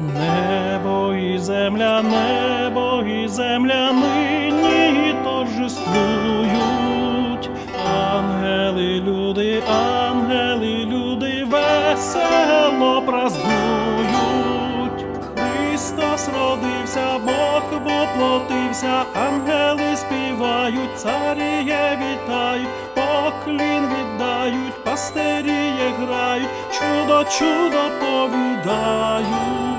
Небо і земля, небо і земля нині торжествують, ангели, люди, ангели, люди весело празднують. Христос родився, Бог воплотився, ангели співають, царіє вітають, поклін віддають, пастирі грають, чудо, чудо повідають.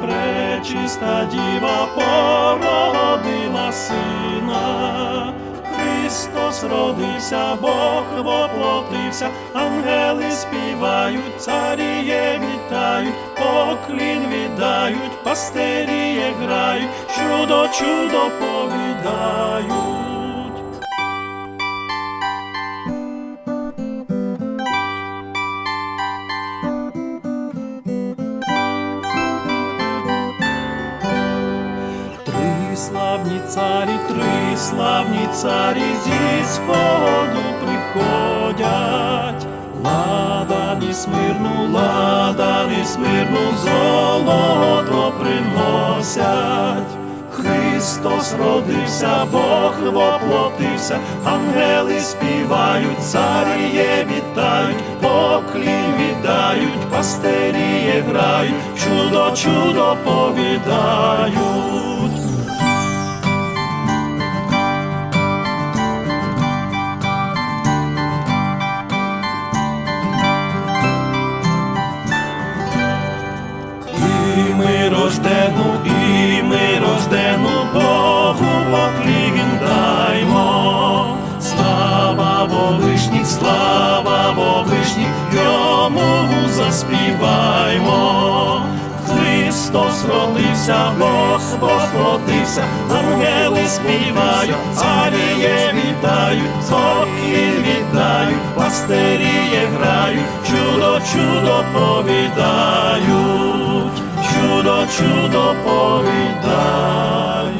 Пречиста діва породила сина. Христос родився, Бог воплотився, ангели співають, царіє вітають, поклін віддають, пастиріє грають, чудо, чудо повідають. Славні царі, три славні царі зі сходу приходять. Ладані смирну, ладані смирну, золото приносять. Христос родився, Бог воплотився, ангели співають, царіє вітають, поклін віддають, пастиріє грають, чудо, чудо повідають. Слава Вовишніх, йому заспіваймо. Христос родився, Бог воплотився, ангели співають, царіє вітають, поклін віддають, пастиріє грають, чудо, чудо повідають, чудо, чудо повідають.